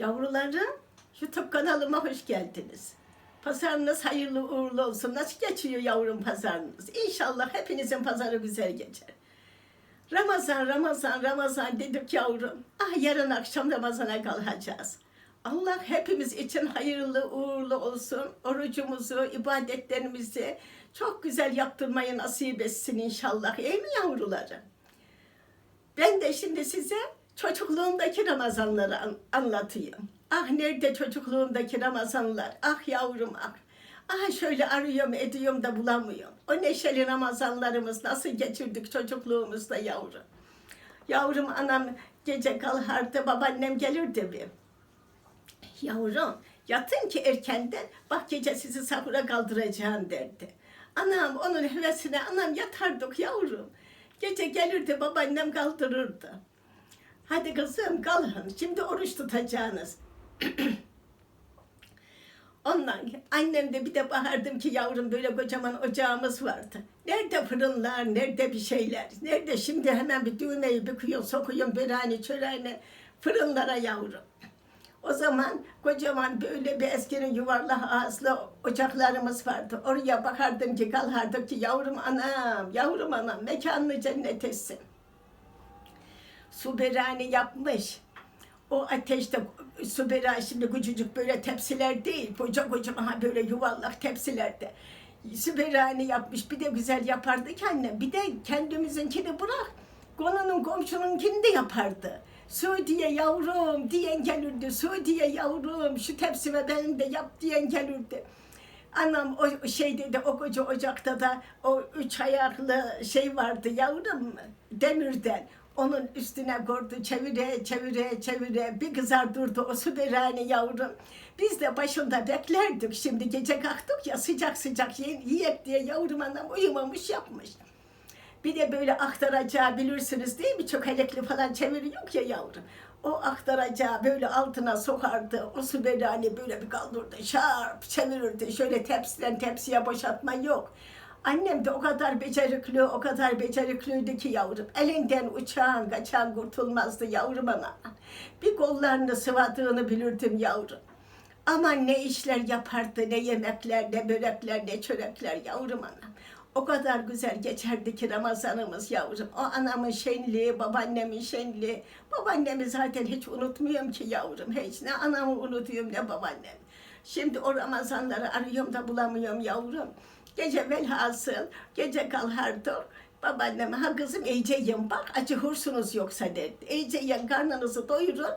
Yavrularım, YouTube kanalıma hoş geldiniz. Pazarınız hayırlı uğurlu olsun. Nasıl geçiyor yavrum pazarınız? İnşallah hepinizin pazarı güzel geçer. Ramazan, Ramazan, Ramazan dedik yavrum. Ah yarın akşam Ramazan'a kalacağız. Allah hepimiz için hayırlı uğurlu olsun. Orucumuzu, ibadetlerimizi çok güzel yaptırmayı nasip etsin inşallah. İyi mi yavrularım? Ben de şimdi size çocukluğumdaki Ramazanları an- anlatayım. Ah nerede çocukluğumdaki Ramazanlar? Ah yavrum ah. Ah şöyle arıyorum ediyorum da bulamıyorum. O neşeli Ramazanlarımız nasıl geçirdik çocukluğumuzda yavrum. Yavrum anam gece kalkardı babaannem gelirdi bir. Yavrum yatın ki erkenden bak gece sizi sahura kaldıracağım derdi. Anam onun hevesine anam yatardık yavrum. Gece gelirdi babaannem kaldırırdı. Hadi kızım kalın şimdi oruç tutacaksınız. Ondan annem de bir de bakardım ki yavrum böyle kocaman ocağımız vardı. Nerede fırınlar, nerede bir şeyler, nerede şimdi hemen bir düğmeyi büküyor, sokuyor böreğini, çöreğini fırınlara yavrum. O zaman kocaman böyle bir eskinin yuvarlak ağızlı ocaklarımız vardı. Oraya bakardım ki kalkardım ki yavrum anam, yavrum anam mekanını cennet etsin. Su böreğini yapmış. O ateşte su böreği şimdi küçücük böyle tepsiler değil. Koca koca aha böyle yuvarlak tepsilerde. Su yapmış. Bir de güzel yapardı ki. Bir de kendimizinkini bırak. Konunun komşununkini de yapardı. Su diye yavrum diyen gelirdi. Su diye yavrum şu tepsime benim de yap diyen gelirdi. Anam o şey dedi o koca ocakta da o üç ayaklı şey vardı yavrum demirden. Onun üstüne koydu çevire çevire çevire bir kızar durdu o böreğini yavrum. Biz de başında beklerdik şimdi gece kalktık ya sıcak sıcak ye- yiyek diye yavrum anam uyumamış yapmış. Bir de böyle aktaracağı bilirsiniz değil mi? Çok elekli falan çeviriyor ya yavrum. O aktaracağı böyle altına sokardı. O su böreğini böyle bir kaldırdı. Şarp çevirirdi. Şöyle tepsiden tepsiye boşaltma yok. Annem de o kadar becerikli, o kadar becerikliydi ki yavrum. Elinden uçağın, kaçan kurtulmazdı yavrum ana. Bir kollarını sıvadığını bilirdim yavrum. Aman ne işler yapardı, ne yemekler, ne börekler, ne çörekler yavrum anam. O kadar güzel geçerdi ki Ramazanımız yavrum. O anamın şenliği, babaannemin şenliği. Babaannemi zaten hiç unutmuyorum ki yavrum. Hiç ne anamı unutuyorum ne babaannem. Şimdi o Ramazanları arıyorum da bulamıyorum yavrum. Gece velhasıl, gece kalkardı. Babaanneme ha kızım iyice yiyin bak acıhırsınız yoksa derdi. İyice yiyin karnınızı doyurun.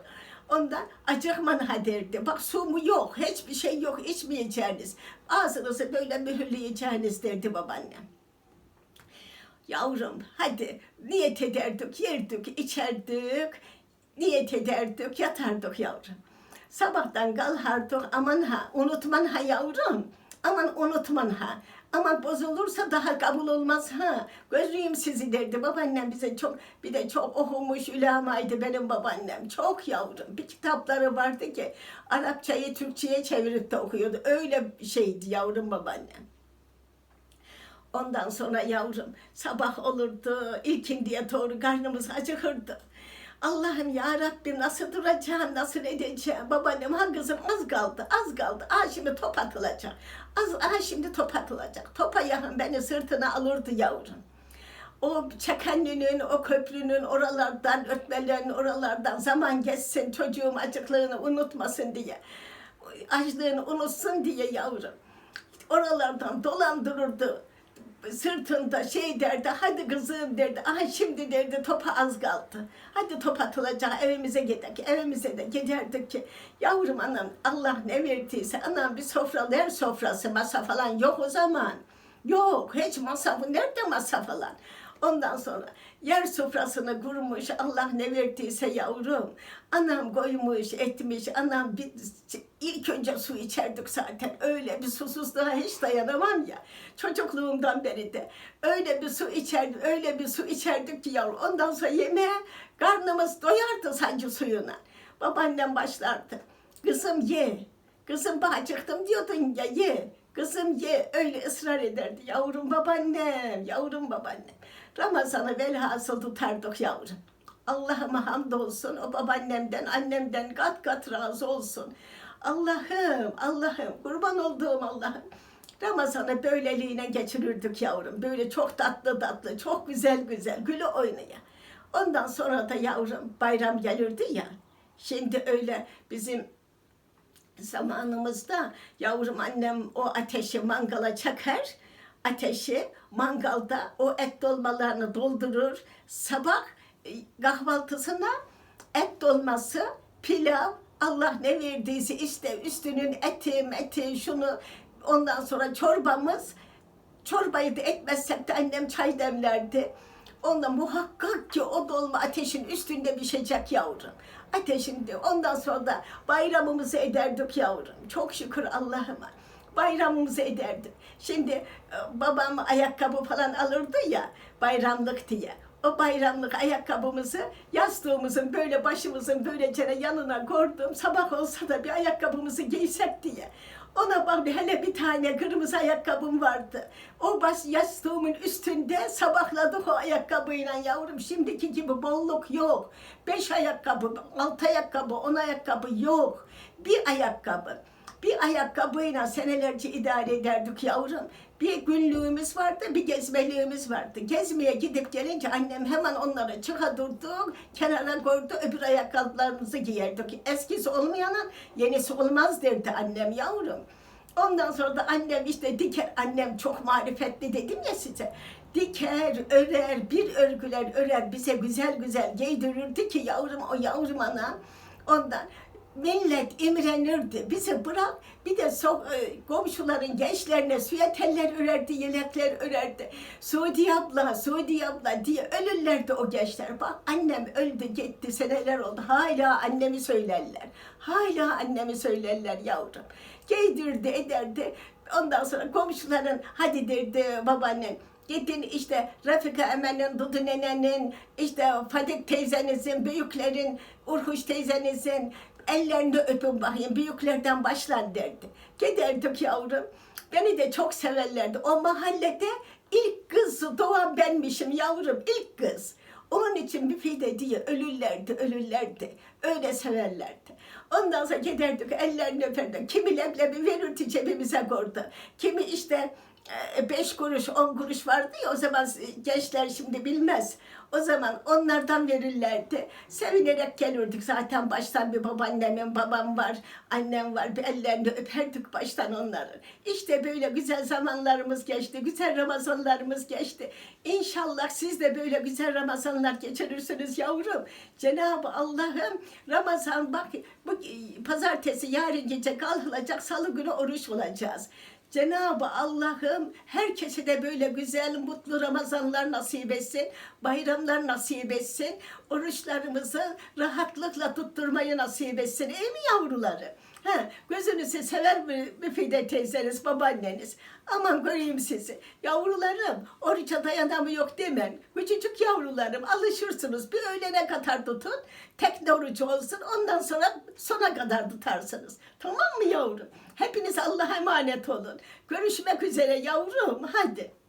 Ondan acıkman ha derdi. Bak su mu yok, hiçbir şey yok, içmeyeceğiniz. Ağzınızı böyle mühürleyeceğiniz derdi babaannem. Yavrum hadi niyet ederdik, yerdik, içerdik, niyet ederdik, yatardık yavrum. Sabahtan kalkardık aman ha unutman ha yavrum. Aman unutman ha. Aman bozulursa daha kabul olmaz ha. Gözlüyüm sizi derdi. Babaannem bize çok bir de çok okumuş ülemaydı benim babaannem. Çok yavrum. Bir kitapları vardı ki Arapçayı Türkçe'ye çevirip de okuyordu. Öyle şeydi yavrum babaannem. Ondan sonra yavrum sabah olurdu, ilkindiye doğru karnımız acıkırdı. Allah'ım ya Rabbim nasıl duracağım, nasıl edeceğim? Babaannem ha kızım az kaldı, az kaldı. Aa şimdi top atılacak. Az, aha şimdi top atılacak. Topa yakın beni sırtına alırdı yavrum. O çekenlinin, o köprünün oralardan, ötmelerin oralardan zaman geçsin, çocuğum acıklığını unutmasın diye. Açlığını unutsun diye yavrum. Oralardan dolandırırdı sırtında şey derdi, hadi kızım derdi, aha şimdi derdi topa az kaldı. Hadi top atılacak, evimize gidelim, evimize de giderdik ki, yavrum anam Allah ne verdiyse, anam bir sofra, her sofrası, masa falan yok o zaman. Yok, hiç masrafı, nerede masraf falan? Ondan sonra yer sofrasını kurmuş, Allah ne verdiyse yavrum. Anam koymuş, etmiş, anam bir, ilk önce su içerdik zaten. Öyle bir susuzluğa hiç dayanamam ya. Çocukluğumdan beri de. Öyle bir su içerdik, öyle bir su içerdik ki yavrum. Ondan sonra yemeğe karnımız doyardı sanki suyuna. Babaannem başlardı. Kızım ye, kızım acıktım diyordun ya ye. Kızım ye öyle ısrar ederdi. Yavrum babaannem, yavrum babaannem. Ramazan'ı velhasıl tutardık yavrum. Allah'ıma hamdolsun. O babaannemden, annemden kat kat razı olsun. Allah'ım, Allah'ım, kurban olduğum Allah'ım. Ramazan'ı böyleliğine geçirirdik yavrum. Böyle çok tatlı tatlı, çok güzel güzel, gülü oynaya. Ondan sonra da yavrum bayram gelirdi ya. Şimdi öyle bizim zamanımızda yavrum annem o ateşi mangala çakar. Ateşi mangalda o et dolmalarını doldurur. Sabah e, kahvaltısına et dolması, pilav, Allah ne verdiyse işte üstünün eti, eti, şunu ondan sonra çorbamız. Çorbayı da etmezsek de annem çay demlerdi. Onda muhakkak ki o dolma ateşin üstünde pişecek yavrum. Ateşinde ondan sonra da bayramımızı ederdik yavrum. Çok şükür Allah'ıma. Bayramımızı ederdik. Şimdi e, babam ayakkabı falan alırdı ya bayramlık diye. O bayramlık ayakkabımızı yastığımızın böyle başımızın böylece yanına koydum. Sabah olsa da bir ayakkabımızı giysek diye. Ona bak hele bir tane kırmızı ayakkabım vardı. O baş yastığımın üstünde sabahladık o ayakkabıyla yavrum. Şimdiki gibi bolluk yok. Beş ayakkabı, altı ayakkabı, on ayakkabı yok. Bir ayakkabı. Bir ayakkabıyla senelerce idare ederdik yavrum. Bir günlüğümüz vardı, bir gezmeliğimiz vardı. Gezmeye gidip gelince annem hemen onları çıkartırdık, kenara koydu, öbür ayakkabılarımızı giyerdik. Eskisi olmayanın yenisi olmaz derdi annem yavrum. Ondan sonra da annem işte diker, annem çok marifetli dedim ya size. Diker, örer, bir örgüler örer, bize güzel güzel giydirirdi ki yavrum o yavrum ana. Ondan millet imrenirdi. Bizi bırak bir de so e, komşuların gençlerine süyeteller örerdi, yelekler örerdi. Suudi abla, Suudi abla diye ölürlerdi o gençler. Bak annem öldü gitti seneler oldu. Hala annemi söylerler. Hala annemi söylerler yavrum. Giydirdi ederdi. Ondan sonra komşuların hadi derdi babaannem Gittin işte Rafika Emen'in, Dudu nenenin, işte Fadik teyzenizin, büyüklerin, Urhuş teyzenizin ellerini öpün bakayım, büyüklerden başlan derdi. Giderdik yavrum. Beni de çok severlerdi. O mahallede ilk kızı doğan benmişim yavrum, ilk kız. Onun için bir fide diye ölürlerdi, ölürlerdi. Öyle severlerdi. Ondan sonra giderdik, ellerini öperdik. Kimi leblebi verirdi cebimize koydu. Kimi işte e, beş kuruş, on kuruş vardı ya o zaman gençler şimdi bilmez. O zaman onlardan verirlerdi. Sevinerek gelirdik. Zaten baştan bir babaannemin, babam var, annem var. Bir ellerini öperdik baştan onların. İşte böyle güzel zamanlarımız geçti. Güzel Ramazanlarımız geçti. İnşallah siz de böyle güzel Ramazanlar geçirirsiniz yavrum. Cenab-ı Allah'ım Ramazan bak bu pazartesi yarın gece kalkılacak salı günü oruç olacağız. Cenab-ı Allah'ım herkese de böyle güzel, mutlu Ramazanlar nasip etsin, bayramlar nasip etsin, oruçlarımızı rahatlıkla tutturmayı nasip etsin. İyi mi yavruları? Ha, gözünüzü sever mi Müfide teyzeniz, babaanneniz? Aman göreyim sizi. Yavrularım, oruca dayanamıyor demen. Küçücük yavrularım, alışırsınız. Bir öğlene kadar tutun. Tek orucu olsun, ondan sonra sona kadar tutarsınız. Tamam mı yavrum? Hepiniz Allah'a emanet olun. Görüşmek üzere yavrum. Hadi.